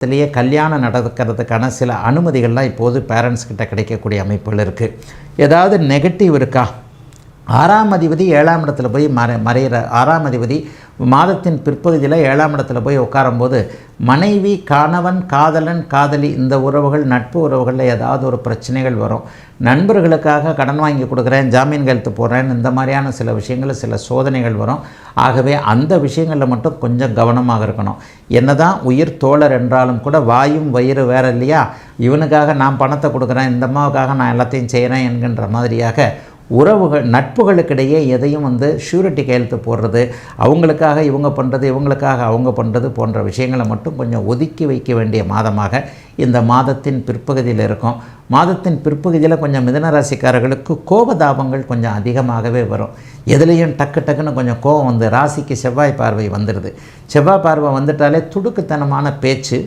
இதுலேயே கல்யாணம் நடக்கிறதுக்கான சில அனுமதிகள்லாம் இப்போது பேரண்ட்ஸ்கிட்ட கிடைக்கக்கூடிய அமைப்புகள் இருக்குது ஏதாவது நெகட்டிவ் இருக்கா? ஆறாம் அதிபதி ஏழாம் இடத்துல போய் மறை மறையிற ஆறாம் அதிபதி மாதத்தின் பிற்பகுதியில் ஏழாம் இடத்துல போய் உட்காரும்போது மனைவி கணவன் காதலன் காதலி இந்த உறவுகள் நட்பு உறவுகளில் ஏதாவது ஒரு பிரச்சனைகள் வரும். நண்பர்களுக்காக கடன் வாங்கி கொடுக்குறேன் ஜாமீன் கையெழுத்து போடுறேன் இந்த மாதிரியான சில விஷயங்கள் சில சோதனைகள் வரும். ஆகவே அந்த விஷயங்களில் மட்டும் கொஞ்சம் கவனமாக இருக்கணும். என்னதான் உயிர் தோழர் என்றாலும் கூட வாயும் வயிறு வேற இல்லையா? இவனுக்காக நான் பணத்தை கொடுக்குறேன் இந்த அம்மாவுக்காக நான் எல்லாத்தையும் செய்கிறேன் என்கின்ற மாதிரியாக உறவுகள் நட்புகளுக்கிடையே எதையும் வந்து ஷூரிட்டி கையெழுத்து போடுறது அவங்களுக்காக இவங்க பண்ணுறது இவங்களுக்காக அவங்க பண்ணுறது போன்ற விஷயங்களை மட்டும் கொஞ்சம் ஒதுக்கி வைக்க வேண்டிய மாதமாக இந்த மாதத்தின் பிற்பகுதியில் இருக்கும். மாதத்தின் பிற்பகுதியில் கொஞ்சம் மிதனராசிக்காரர்களுக்கு கோபதாபங்கள் கொஞ்சம் அதிகமாகவே வரும். எதுலேயும் டக்கு டக்குன்னு கொஞ்சம் கோபம் வந்து ராசிக்கு செவ்வாய் பார்வை வந்துடுது. செவ்வாய் பார்வை வந்துட்டாலே துடுக்குத்தனமான பேச்சு